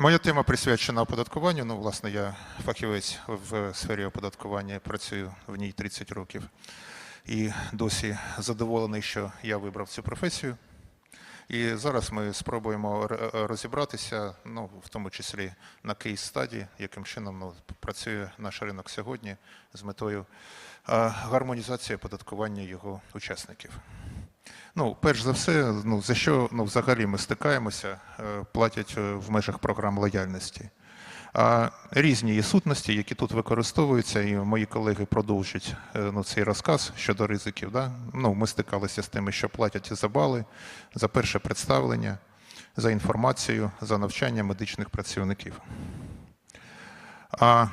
Моя тема присвячена оподаткуванню. Ну, власне, я фахівець в сфері оподаткування, працюю в ній 30 років. І досі задоволений, що я вибрав цю професію. І зараз ми спробуємо розібратися, ну, в тому числі на кейс-стаді, яким чином ну, працює наш ринок сьогодні з метою гармонізації оподаткування його учасників. Ну, перш за все, ну, за що ну, взагалі ми стикаємося, е, платять е, в межах програм лояльності. А різні є сутності, які тут використовуються, і мої колеги продовжать е, ну, цей розказ щодо ризиків. Да? Ну, ми стикалися з тими, що платять за бали, за перше представлення, за інформацію, за навчання медичних працівників. А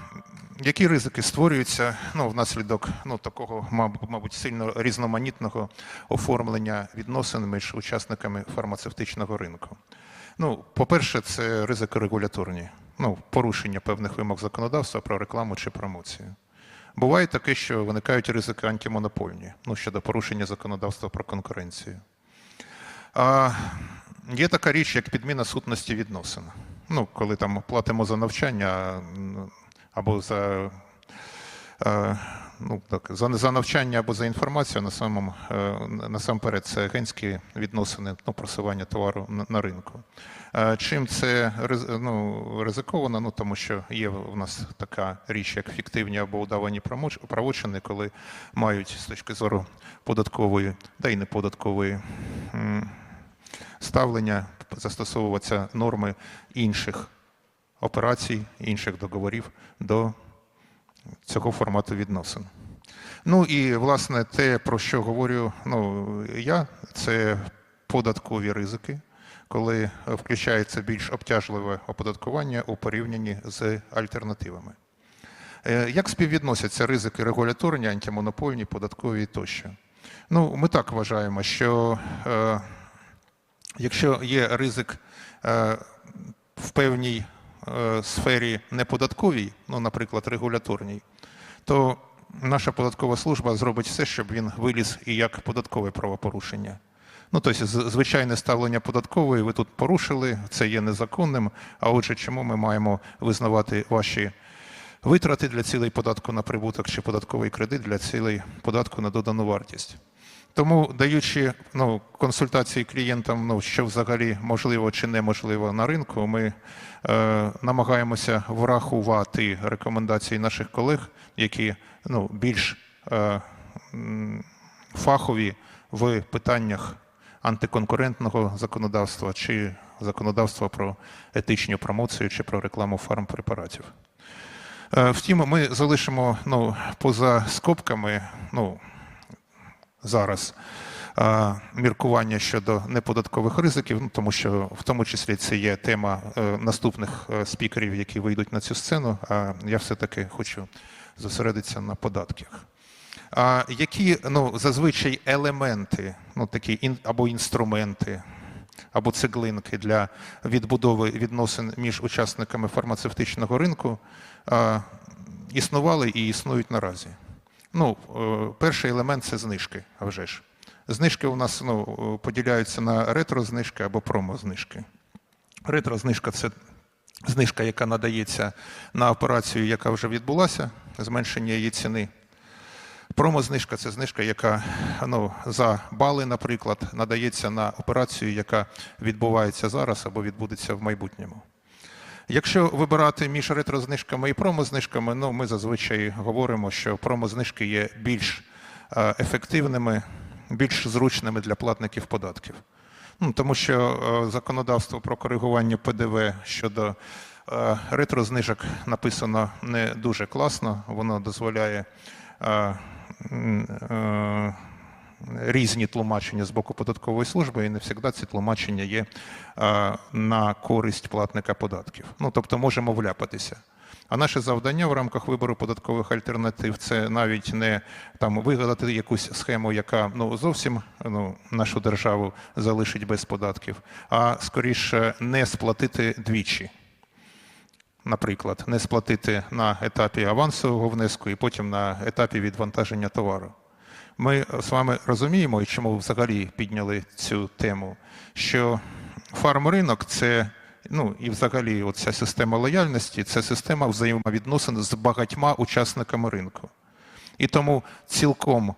які ризики створюються ну, внаслідок ну, такого, маб- мабуть, сильно різноманітного оформлення відносин між учасниками фармацевтичного ринку? Ну, по-перше, це ризики регуляторні, ну, порушення певних вимог законодавства про рекламу чи промоцію. Буває таке, що виникають ризики антимонопольні ну, щодо порушення законодавства про конкуренцію. А є така річ, як підміна сутності відносин. Ну, коли там платимо за навчання або за, е, ну, так, за, за навчання або за інформацію, на самому, е, насамперед це агентські відносини, ну, просування товару на, на ринку. Е, Чим це ну, ризиковано? Ну, тому що є в нас така річ, як фіктивні або удавані правочини, коли мають з точки зору податкової, та й неподаткової м, ставлення застосовуватися норми інших операцій, інших договорів до цього формату відносин. Ну і власне те, про що говорю ну, я, це податкові ризики, коли включається більш обтяжливе оподаткування у порівнянні з альтернативами. Е, Як співвідносяться ризики регуляторні, антимонопольні, податкові тощо? Ну, ми так вважаємо, що е, якщо є ризик е, в певній сфері неподатковій, ну, наприклад, регуляторній, то наша податкова служба зробить все, щоб він виліз і як податкове правопорушення. Ну, тобто, звичайне ставлення податкової ви тут порушили, це є незаконним. А отже, чому ми маємо визнавати ваші витрати для цілей податку на прибуток чи податковий кредит для цілей податку на додану вартість? Тому, даючи ну, консультації клієнтам, ну, що взагалі можливо чи неможливо на ринку, ми е, намагаємося врахувати рекомендації наших колег, які ну, більш е, фахові в питаннях антиконкурентного законодавства чи законодавства про етичну промоцію чи про рекламу фармпрепаратів. Е, Втім, ми залишимо ну, поза скобками ну, зараз е, міркування щодо неподаткових ризиків, ну, тому що в тому числі це є тема е, наступних е, спікерів, які вийдуть на цю сцену. А я все-таки хочу зосередитися на податках. А які ну, зазвичай елементи, ну, такі або інструменти, або цеглинки для відбудови відносин між учасниками фармацевтичного ринку а, існували і існують наразі? Ну, е, перший елемент це знижки, а вже ж. Знижки у нас ну, е, поділяються на ретро-знижки або промо-знижки. Ретро-знижка це знижка, яка надається на операцію, яка вже відбулася, зменшення її ціни. Промо-знижка це знижка, яка ну, за бали, наприклад, надається на операцію, яка відбувається зараз або відбудеться в майбутньому. Якщо вибирати між ретро-знижками і промо-знижками, ну, ми зазвичай говоримо, що промо-знижки є більш е, ефективними, більш зручними для платників податків. Ну, тому що е, законодавство про коригування ПДВ щодо е, ретро-знижок написано не дуже класно. Воно дозволяє різні тлумачення з боку податкової служби, і не завжди ці тлумачення є е, на користь платника податків. Ну, тобто можемо вляпатися. А наше завдання в рамках вибору податкових альтернатив це навіть не там вигадати якусь схему, яка ну зовсім ну, нашу державу залишить без податків, а скоріше не сплатити двічі. Наприклад, не сплатити на етапі авансового внеску і потім на етапі відвантаження товару. Ми з вами розуміємо, і чому взагалі підняли цю тему, що фармринок це ну і взагалі, от ця система лояльності це система взаємовідносин з багатьма учасниками ринку. І тому цілком,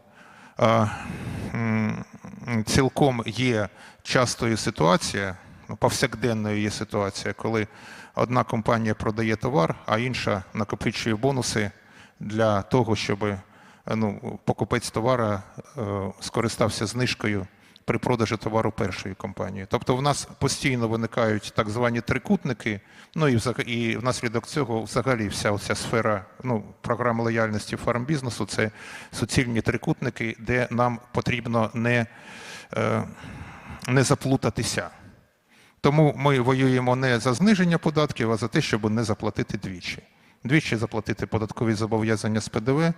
цілком є частою ситуація, ну, повсякденною є ситуація, коли одна компанія продає товар, а інша накопичує бонуси для того, щоб ну, покупець товара е, скористався знижкою при продажі товару першої компанії. Тобто в нас постійно виникають так звані трикутники, ну і, і внаслідок цього взагалі вся ця сфера ну, програми лояльності фармбізнесу це суцільні трикутники, де нам потрібно не, е, не заплутатися. Тому ми воюємо не за зниження податків, а за те, щоб не заплатити двічі. Двічі заплатити податкові зобов'язання з ПДВ,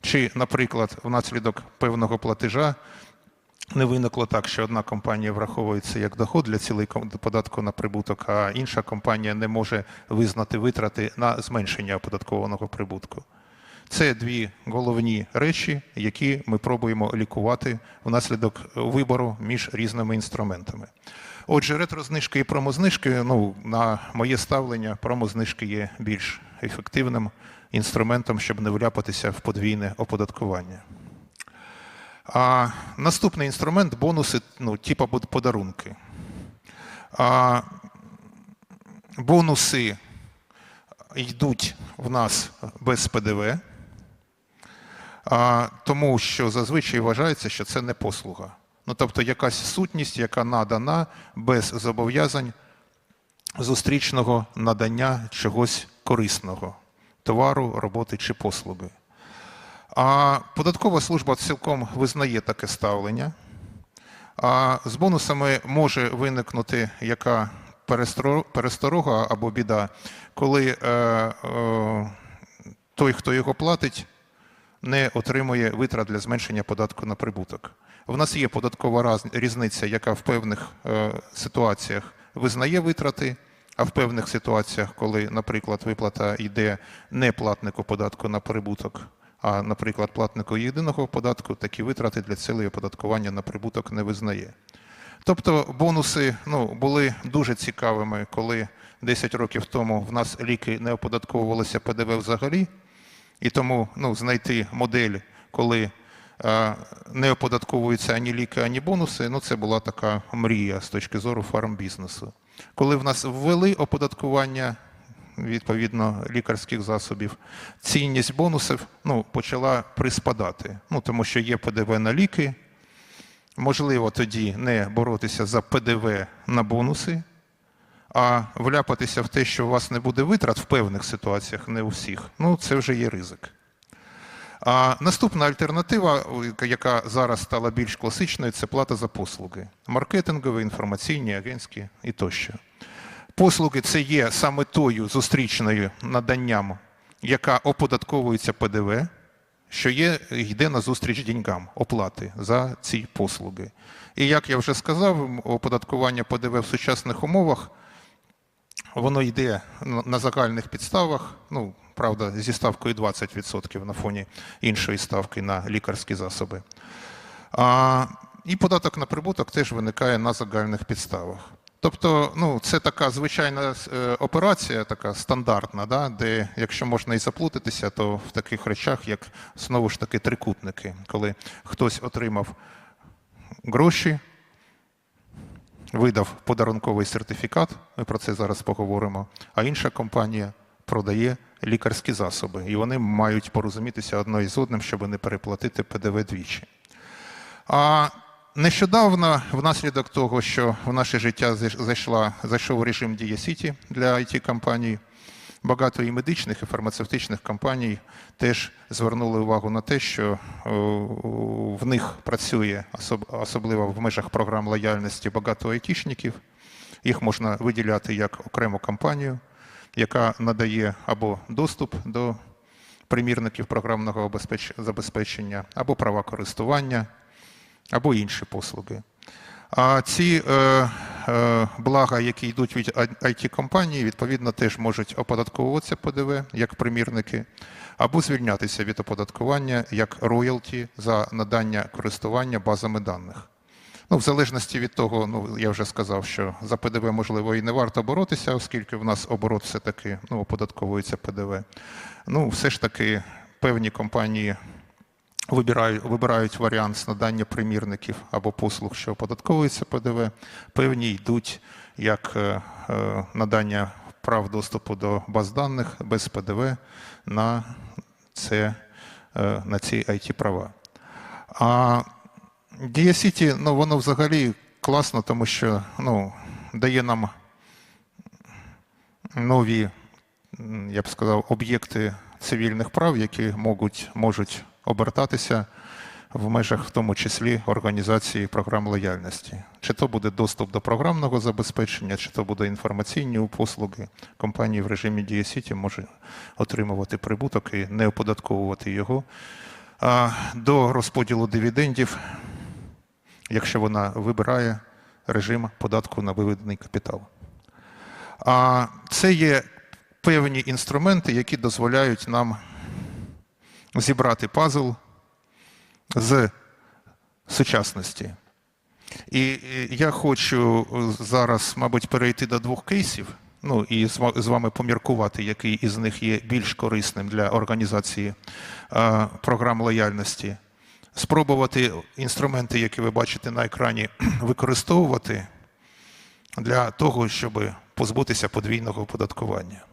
чи, наприклад, внаслідок певного платежа не виникло так, що одна компанія враховується як доход для цілей податку на прибуток, а інша компанія не може визнати витрати на зменшення оподаткованого прибутку. Це дві головні речі, які ми пробуємо лікувати внаслідок вибору між різними інструментами. Отже, ретрознижки і промознижки, ну, на моє ставлення, промознижки є більш ефективним інструментом, щоб не вляпатися в подвійне оподаткування. А наступний інструмент бонуси, ну, типа подарунки. А, бонуси йдуть в нас без ПДВ, а, тому що зазвичай вважається, що це не послуга. Ну, тобто якась сутність, яка надана без зобов'язань зустрічного надання чогось корисного товару, роботи чи послуги. А податкова служба цілком визнає таке ставлення. А з бонусами може виникнути яка пересторога або біда, коли е, е, той, хто його платить, не отримує витрат для зменшення податку на прибуток. В нас є податкова різниця, яка в певних е, ситуаціях визнає витрати, а в певних ситуаціях, коли, наприклад, виплата йде не платнику податку на прибуток, а, наприклад, платнику єдиного податку, такі витрати для цілей оподаткування на прибуток не визнає. Тобто бонуси ну, були дуже цікавими, коли 10 років тому в нас ліки не оподатковувалися ПДВ взагалі, і тому ну, знайти модель, коли е, не оподатковуються ані ліки, ані бонуси, ну це була така мрія з точки зору фармбізнесу. Коли в нас ввели оподаткування відповідно лікарських засобів, цінність бонусів ну, почала приспадати. Ну, тому що є ПДВ на ліки, можливо тоді не боротися за ПДВ на бонуси, а вляпатися в те, що у вас не буде витрат в певних ситуаціях, не у всіх, ну це вже є ризик. А наступна альтернатива, яка зараз стала більш класичною, це плата за послуги. Маркетингові, інформаційні, агентські і тощо. Послуги це є саме тою зустрічною наданням, яка оподатковується ПДВ, що є, йде на зустріч деньгам, оплати за ці послуги. І як я вже сказав, оподаткування ПДВ в сучасних умовах воно йде на- на загальних підставах, ну, правда, зі ставкою 20% на фоні іншої ставки на лікарські засоби. А, і податок на прибуток теж виникає на загальних підставах. Тобто, ну, це така звичайна е, операція, така стандартна, да, де якщо можна і заплутатися, то в таких речах, як знову ж таки трикутники, коли хтось отримав гроші, видав подарунковий сертифікат, ми про це зараз поговоримо, а інша компанія продає лікарські засоби, і вони мають порозумітися одно із одним, щоб не переплатити ПДВ двічі. А нещодавно, внаслідок того, що в наше життя зайшла, зайшов режим Дія Сіті для it компаній багато і медичних, і фармацевтичних компаній теж звернули увагу на те, що в них працює особливо в межах програм лояльності багато айтішників. Їх можна виділяти як окрему компанію, яка надає або доступ до примірників програмного забезпечення, або права користування, або інші послуги. А ці е, е, блага, які йдуть від it компанії відповідно, теж можуть оподатковуватися ПДВ як примірники, або звільнятися від оподаткування як роялті за надання користування базами даних. Ну, в залежності від того, ну я вже сказав, що за ПДВ можливо і не варто боротися, оскільки в нас оборот все-таки ну, оподатковується ПДВ. Ну, все ж таки, певні компанії вибирають, вибирають варіант з надання примірників або послуг, що оподатковується ПДВ. Певні йдуть як е, е, надання прав доступу до баз даних без ПДВ на, це, е, на ці it права. А Дія Сіті, ну воно взагалі класно, тому що ну, дає нам нові, я б сказав, об'єкти цивільних прав, які можуть, можуть обертатися в межах, в тому числі, організації програм лояльності. Чи то буде доступ до програмного забезпечення, чи то буде інформаційні послуги. Компанії в режимі Дія Сіті може отримувати прибуток і не оподатковувати його. До розподілу дивідендів якщо вона вибирає режим податку на виведений капітал. А це є певні інструменти, які дозволяють нам зібрати пазл з сучасності. І е, я хочу зараз, мабуть, перейти до двох кейсів. Ну і з вами поміркувати, який із них є більш корисним для організації програм лояльності спробувати інструменти, які ви бачите на екрані, використовувати для того, щоб позбутися подвійного оподаткування.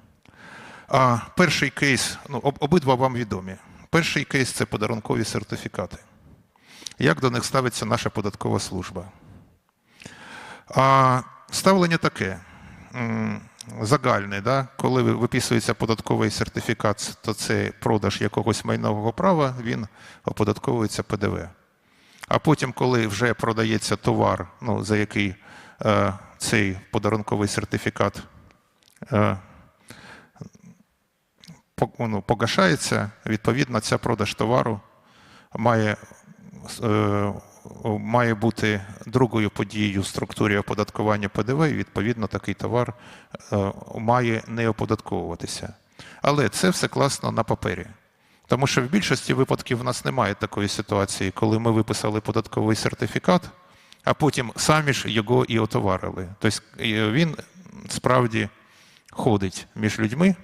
А перший кейс, ну, обидва вам відомі. Перший кейс це подарункові сертифікати. Як до них ставиться наша податкова служба? А ставлення таке. М, Загальне, да? коли виписується податковий сертифікат, то це продаж якогось майнового права, він оподатковується ПДВ. А потім, коли вже продається товар, ну, за який е, цей подарунковий сертифікат е, ну, погашається, відповідно, ця продаж товару має, е, має бути другою подією в структурі оподаткування ПДВ, і відповідно такий товар е, має не оподатковуватися. Але це все класно на папері. Тому що в більшості випадків в нас немає такої ситуації, коли ми виписали податковий сертифікат, а потім самі ж його і отоварили. Тобто е, він справді ходить між людьми.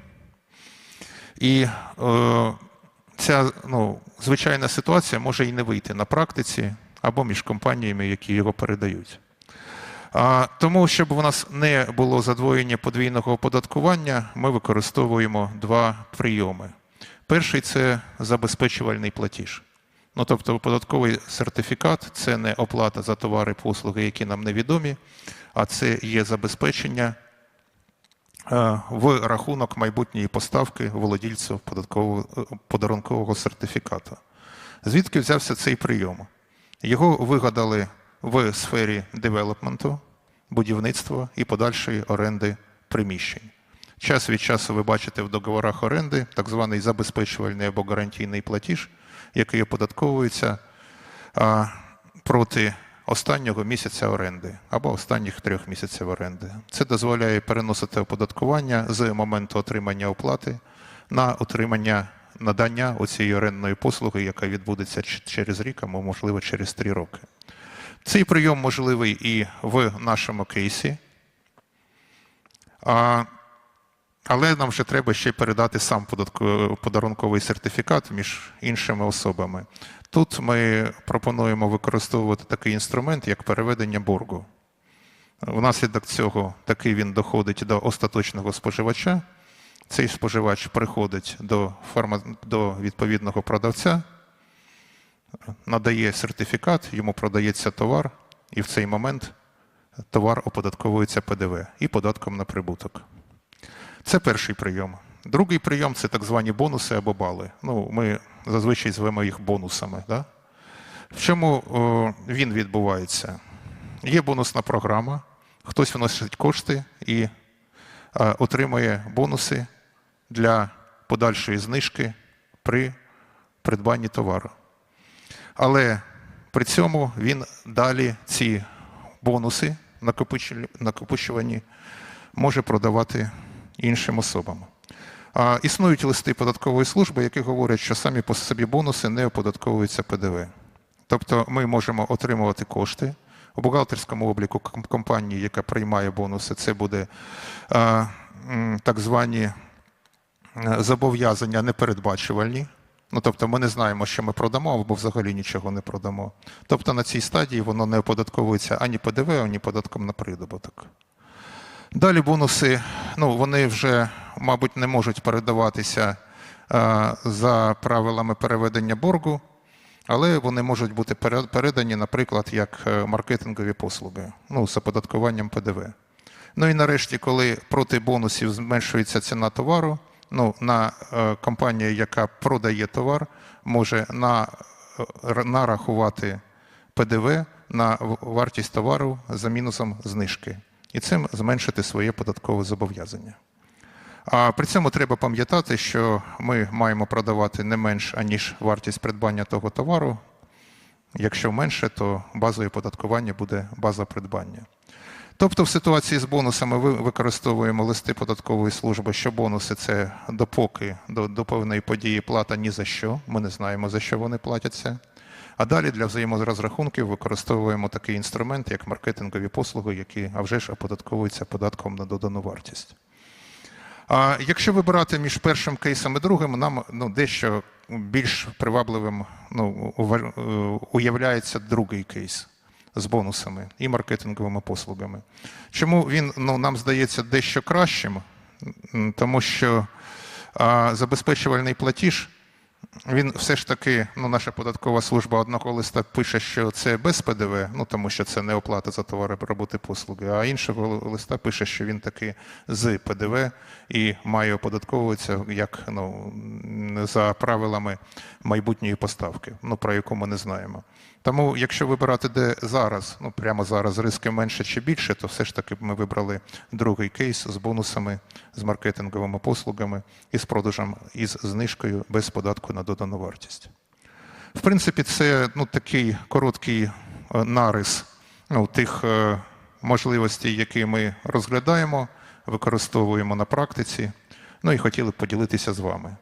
І е, ця ну, звичайна ситуація може і не вийти на практиці або між компаніями, які його передають. Тому, щоб у нас не було задвоєння подвійного оподаткування, ми використовуємо два прийоми. Перший це забезпечувальний платіж. Ну, тобто, податковий сертифікат це не оплата за товари послуги, які нам невідомі, а це є забезпечення е, в рахунок майбутньої поставки володільцю е, подарункового сертифікату. Звідки взявся цей прийом? Його вигадали в сфері девелопменту, будівництва і подальшої оренди приміщень. Час від часу ви бачите в договорах оренди так званий забезпечувальний або гарантійний платіж, який оподатковується проти останнього місяця оренди або останніх трьох місяців оренди. Це дозволяє переносити оподаткування з моменту отримання оплати на отримання надання оцієї орендної послуги, яка відбудеться через рік, або можливо через три роки. Цей прийом можливий і в нашому кейсі. Але нам вже треба ще передати сам подарунковий сертифікат між іншими особами. Тут ми пропонуємо використовувати такий інструмент, як переведення боргу. Внаслідок цього такий він доходить до остаточного споживача. Цей споживач приходить до, фарма... до відповідного продавця, надає сертифікат, йому продається товар, і в цей момент товар оподатковується ПДВ і податком на прибуток. Це перший прийом. Другий прийом це так звані бонуси або бали. Ну, ми зазвичай звемо їх бонусами. Да? В чому о, він відбувається? Є бонусна програма, хтось вносить кошти і отримує бонуси для подальшої знижки при придбанні товару. Але при цьому він далі ці бонуси накопичувані може продавати іншим особам. А існують листи податкової служби, які говорять, що самі по собі бонуси не оподатковуються ПДВ. Тобто ми можемо отримувати кошти, У бухгалтерському обліку компанії, яка приймає бонуси, це буде м, так звані зобов'язання непередбачувальні. Ну, тобто ми не знаємо, що ми продамо, або взагалі нічого не продамо. Тобто на цій стадії воно не оподатковується ані ПДВ, ані податком на придобуток. Далі бонуси, ну, вони вже, мабуть, не можуть передаватися е, за правилами переведення боргу, але вони можуть бути передані, наприклад, як е, маркетингові послуги, ну, з оподаткуванням ПДВ. Ну і нарешті, коли проти бонусів зменшується ціна товару, ну, на е, компанія, яка продає товар, може на, е, нарахувати ПДВ на вартість товару за мінусом знижки і цим зменшити своє податкове зобов'язання. А при цьому треба пам'ятати, що ми маємо продавати не менш аніж вартість придбання того товару. Якщо менше, то базою оподаткування буде база придбання. Тобто, в ситуації з бонусами ви використовуємо листи податкової служби, що бонуси це допоки до, до певної події плата ні за що. Ми не знаємо, за що вони платяться. А далі для взаєморозрахунків використовуємо такий інструмент, як маркетингові послуги, які а вже ж оподатковуються податком на додану вартість. А якщо вибирати між першим кейсом і другим, нам ну, дещо більш привабливим ну, е, уявляється другий кейс з бонусами і маркетинговими послугами. Чому він ну, нам здається дещо кращим? Тому що а, забезпечувальний платіж він все ж таки, ну, наша податкова служба одного листа пише, що це без ПДВ, ну тому що це не оплата за товари роботи послуги, а іншого листа пише, що він таки з ПДВ і має оподатковуватися як ну, за правилами майбутньої поставки, ну про яку ми не знаємо. Тому, якщо вибирати де зараз, ну прямо зараз риски менше чи більше, то все ж таки ми вибрали другий кейс з бонусами, з маркетинговими послугами і з продажем із знижкою без податку на додану вартість. В принципі, це ну, такий короткий е, нарис ну, тих е, можливостей, які ми розглядаємо, використовуємо на практиці. Ну і хотіли б поділитися з вами.